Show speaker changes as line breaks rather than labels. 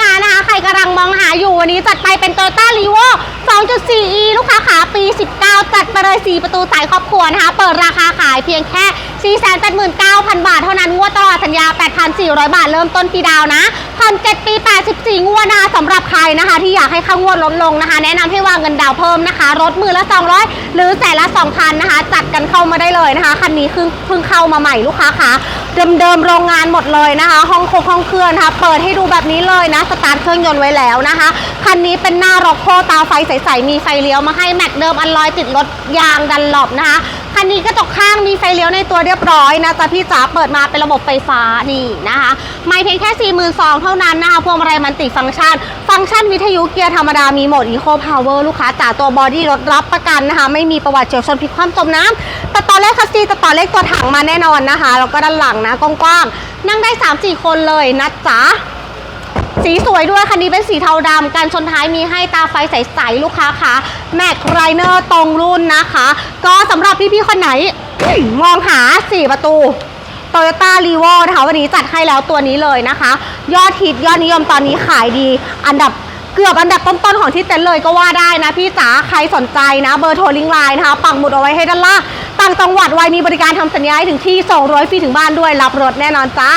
งานนะคะ ใครกำลังมองหาอยู่วันนี้จัดไปเป็น t o y ต้ารีโว 2.4e ลูกค้าขาปี 19 จัดไปเลย 4 ประตูสายครอบครัวนะคะ เปิดราคาขายเพียงแค่ 489,000 บาทเท่านั้น งวดตลอดสัญญา 8,400 บาท เริ่มต้นปีดาวนะผ่อน7ปี 84 งวดนะคะสำหรับใครนะคะ ที่อยากให้ค่างวดลดลงนะคะ แนะนำให้วางเงินดาวเพิ่มนะคะ รถมือละ 200 หรือแสนละ 2,000 นะคะ จัดกันเข้ามาได้เลยนะคะ คันนี้เพิ่งเพิ่งเข้ามาใหม่ลูกค้าคะเดิมๆโรงงานหมดเลยนะคะ ห้องคกห้องเครื่องนะคะ เปิดให้ดูแบบนี้เลยนะ สตาร์ทเครื่องยนต์ไว้แล้วนะคะ คันนี้เป็นหน้าร็อกโคตาไฟใสๆ มีไฟเลี้ยวมาให้แม็กเดิมอันลอยติดรถยางดันหลบนะคะ คันนี้กระจกข้างมีไฟเลี้ยวในตัวเรียบร้อยนะจ๊ะพี่จ๋าเปิดมาเป็นระบบไฟฟ้านี่นะคะ ไม่เพียงแค่ 42,000เท่านั้นนะคะพวงมาลัยมันติฟังก์ชัน ฟังก์ชันวิทยุเกียร์ธรรมดามีโหมด Eco Power ลูกค้าจ๋าตัวบอดี้รถรับประกันนะคะ ไม่มีประวัติเฉียวชนพลิกคว่ำจมน้ำแต่ต่อเลขคัสซีแต่ต่อเลขตัวถังมาแน่นอนนะคะแล้วก็ด้านหลังนะกว้างๆนั่งได้ 3-4 คนเลยนะจ๊ะ วยด้วยคันนี้เป็นสีเทาดำการชนท้ายมีให้ตาไฟใสๆลูกค้าคะแม็กไรเนอร์ตรงรุ่นนะคะ ก็สำหรับพี่ๆคนไหนมองหา 4 ประตู Toyota r e v o นะคะวันนี้จัดให้แล้วตัวนี้เลยนะคะ ยอดฮิตยอดนิยมตอนนี้ขายดี อันดับเกือบอันดับต้นๆของที่เต็นเลยก็ว่าได้นะพี่จ๋าใครสนใจนะ เบอร์โทรลิงไลน์นะคะปักหมุดเอาไว้ให้ด้านล่างต่างจังหวัดไว้มีบริการทำสัญญาให้ถึงที่ส่งรถฟรีถึงบ้านด้วยรับรถแน่นอนจ้า